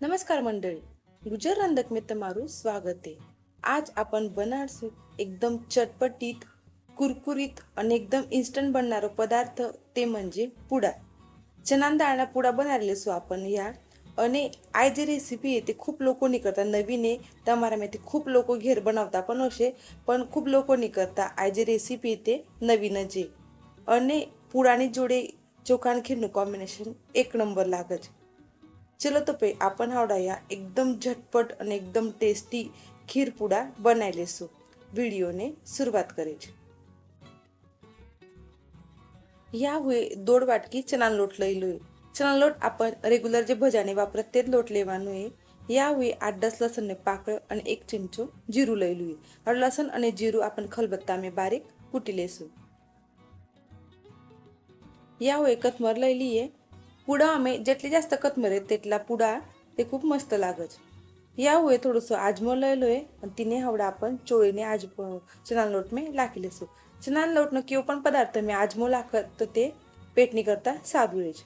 नमस्कार मंडळी गुजर रंधक मी मारू स्वागत आहे. आज आपण बनारस एकदम चटपटीत कुरकुरीत आणि एकदम इन्स्टंट बनणारा पदार्थ ते म्हणजे पुडा. चना डाळना पुडा बनायला सो आपण या. आणि आय जी रेसिपी आहे ते खूप लोकांनी करता. नवीन आहे तर माहिती खूप लोक घेर बनवता पण असे पण खूप लोकांनी करता. आय जी रेसिपी ते नवीनच आहे. आणि पुडाने जोडे चोखाण खेळणं कॉम्बिनेशन एक नंबर लागत. ચલો તો ભાઈ આપણને આવડાયા એકદમ ઝટપટ અને એકદમ ટેસ્ટી ખીરપૂડા બનાવી લેશું. વિડીયોને શરૂઆત કરી છે યા હોય દોઢ વાટકી ચણાનો લોટ લઈ લો ચણાનો લોટ આપણે રેગ્યુલર જે ભજાને વાપરત તે જ લોટ લેવાનો એ. યા હોય આઠ દસ લસણને પાકળ અને એક ચમચો જીરું લઈ લઈએ હવે લસણ અને જીરું આપણે ખલબત્તા મેં બારીક કૂટી લેશું. યા હોય કથમર લઈ લઈએ पुढं आम्ही जेटली जास्त कतमर तेटला पुडा ते खूप मस्त लागत. या होय थोडंसं आजमवलेलो आहे आणि तिने हवडा आपण चोळीने आज चनान लोट मी लाखिले सो लोट लोटनं केव पण पदार्थ मी आजमो लाखत तर ते पेटणी करता साबुळेज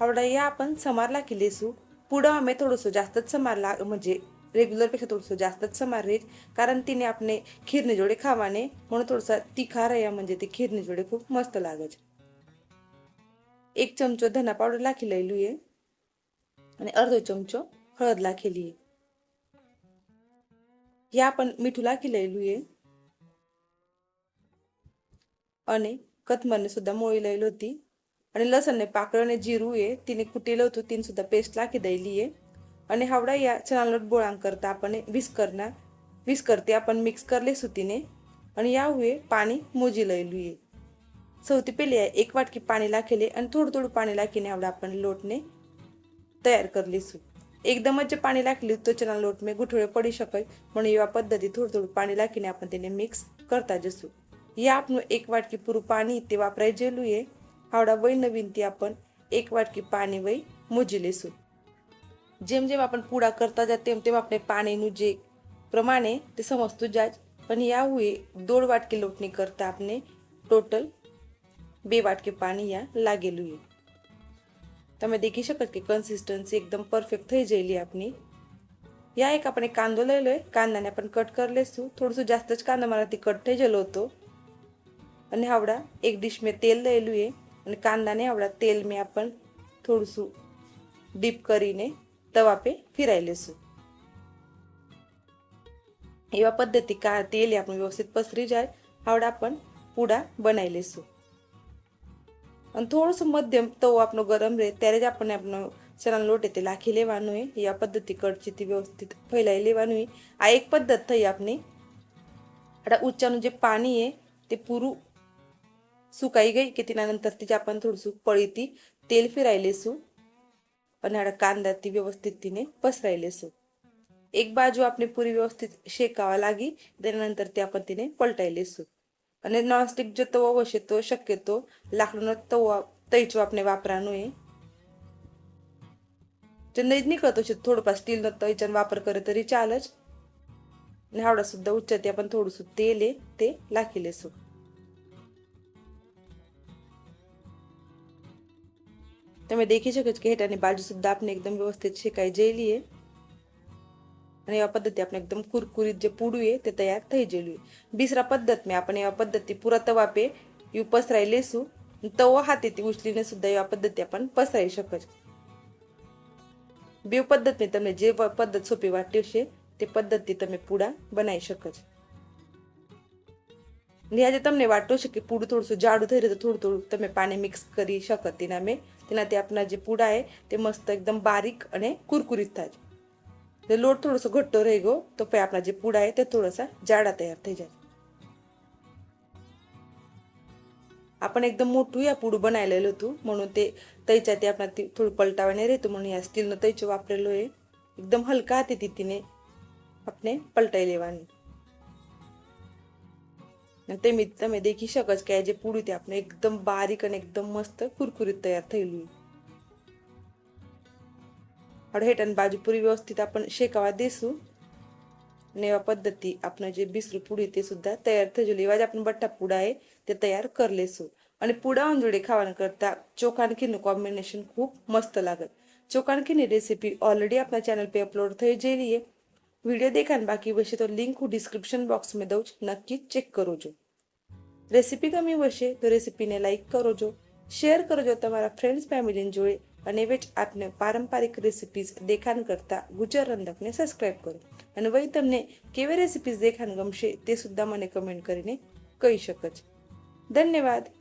हवडा या आपण समार लाखिले सू पुढं आम्ही थोडंसं जास्तच समार ला म्हणजे रेग्युलरपेक्षा थोडंसं जास्तच समार रेत कारण तिने आपले खीरने जोडे खावाने म्हणून थोडंसं तिखा रया म्हणजे ते खीरने जोडे खूप मस्त लागायचे एक चमचो धना पावडर लाखी लिहिलू ये आणि अर्धो चमचो हळद लाखेली ये हे आपण मिठू लाखी लिहिलू ये आणि कथमरने सुद्धा मोळी लिहिली होती. आणि लसणने पाकळ आणि जिरू ये तिने कुटेलं लवतो तिने सुद्धा पेस्ट लाखी द्यायली आहे. आणि हावडा या चणालट बोळांग करता आपण विस करणार विस करते आपण मिक्स करले सुतीने. आणि या हुए पाणी मोजी लिहिलू ये સૌથી પહેલી એક વાટકી પાણી નાખી લઈ અને થોડું થોડું પાણી નાખીને આપણે આપણને લોટને તૈયાર કરી લઈશું. એકદમ જ પાણી નાખી લીધું તો ચણા લોટ મેં ગૂંઠળે પડી શકાય, પણ એવા પદ્ધતિ થોડું થોડું પાણી નાખીને આપણે તેને મિક્સ કરતા જશું. એ આપનું એક વાટકી પૂરું પાણી તે વાપરાઈ જેલું એ હાવડા વય નવીનથી આપણ એક વાટકી પાણી વય મૂજી લઈશું. જેમ જેમ આપણે પૂડા કરતા જાય તેમ તેમ આપણે પાણીનું જે પ્રમાણે તે સમજતું જાય. પણ એ આવું એ દોઢ વાટકી લોટની કરતાં આપણે ટોટલ બે વાટકી પાણી या લાગેલું છે તમે દેખી શકો કે કન્સિસ્ટન્સી એકદમ પરફેક્ટ થઈ ગયેલી આપની या એક આપણે કાંદો લઈ લો કાંદાને आपण કટ કરી લેશું થોડુંસું જાસ્ત જ કાંદા મારાથી કટ થઈ ગયેલો હતો અને આવડા એક ડીશ મેં તેલ લેલું છે અને કાંદાને આવડા તેલ મેં आपण થોડુંસું ડીપ કરીને તવા પે ફિરાઈ લેશું એવા પદ્ધતિ કા તેલ આપણું વ્યવસ્થિત પસરી જાય આવડા પણ પૂડા બનાવી લેશું અને થોડુંસું મધ્યમ તવો આપણો ગરમ રહે ત્યારે જ આપણને આપણો ચણાનો લોટ તે લાખી લેવાનું હોય એ આ પદ્ધતિ કડચીથી વ્યવસ્થિત ફેલાઈ લેવાનું હોય આ એક પદ્ધત થઈ આપની આપણા ઉચ્ચાનું જે પાણી છે તે પૂરું સુકાઈ ગઈ કે તેના નંતરથી જ આપણે થોડુંસું પળીથી તેલ ફેરાઈ લેશું અને આપણા કાંદાથી વ્યવસ્થિત તેને પસરાઈ લેશું એક બાજુ આપણે પૂરી વ્યવસ્થિત શેકાવા લાગી તેના નંતર તે આપણે તેને પલટાઈ લેશું आणि नॉनस्टिक जो तवा वशे तो शक्यतो लाकडून तवा तैच वापणे वापरा नये. चेन्नईत निघतो असे थोडंफार स्टील तैच्यान वापर करे तरी चालच. आणि हावडा सुद्धा उच्चते आपण थोडस तेल ते लाखिले सु. त्यामुळे देखी शकत की हेटाने बाजू सुद्धा आपण एकदम व्यवस्थित शिकाय जेली आहे અને એવા પદ્ધતિ આપણે એકદમ કુરકુરીત જે પૂડું એ તે તૈયાર થઈ ગયેલું બીસરા પદ્ધત મેં આપણે એવા પદ્ધતિ પૂરા તવા પે એવું પસરાઈ લેશું. તવો હાથેથી ઉછલીને સુદ્धा એવા પદ્ધતિ આપણને પસરાઈ શકે છે બે પદ્ધત મેં તમને જે પદ્ધત સોંપી વાટ્યું છે, તે પદ્ધતિ તમે પૂડા બનાવી શકો છો ને આજે તમને વાટવું છે કે પૂડું થોડું જાડું થઈ રહ્યું તો થોડું થોડું તમે પાણી મિક્સ કરી શકો તેના મેં. તેનાથી આપણા જે પૂડા એ તે મસ્ત એકદમ બારીક અને કુરકુરીત થાય છે લોટ થોડોસો ઘટ્ટો રહી ગયો તો પછી આપણા જે પૂડા છે તે થોડાસા જાડા તૈયાર થઈ જાય आपण एकदम मोठं या पूड बनायलेलं होतं म्हणून ते तैच्या ते आपण थोडं पलटावाने રહેતું म्हणून या સ્ટીલનો તૈચો વાપરેલો એ એકદમ હલકા હાથેથી તેને આપણે પલટાઈ લેવાની તમે તમે દેખી શકો છો કે આ જે પૂડું તે આપણે એકદમ બારીક અને એકદમ મસ્ત કુરકુરીત તૈયાર થયેલું अडहेट आणि बाजूपुरी व्यवस्थित आपण शेकावा देसू नेवा पद्धती आपण जे बिसरू पुडी ते सुद्धा तयार थजली वाज आपण बट्टा पुडा आहे ते तयार करलेसू आणि पुडा उंजुडे खावानकरता चोखानखीનું કોમ્બિનેશન ખૂબ મસ્ત લાગત ચોખાનખીની રેસીપી ઓલરેડી આપણા ચેનલ પે અપલોડ થઈ જેલી છે. વિડિયો દેખાન બાકી વશે તો લિંક હું ડિસ્ક્રિપ્શન બોક્સમાં દઉં છું. નક્કી ચેક કરજો રેસીપી ગમી વશે તો રેસીપીને લાઈક કરજો શેર કરજો તમારા ફ્રેન્ડ્સ ફેમિલીને જોડે. અને વેચ આપને પારંપરિક રેસિપીઝ દેખાણ કરતા ગુજર રંધકને સબસ્ક્રાઈબ કરો. અને વહી તમને કેવી રેસિપીઝ દેખાણ ગમશે તે સુદ્ધા મને કમેન્ટ કરીને કહી શકો છો. ધન્યવાદ.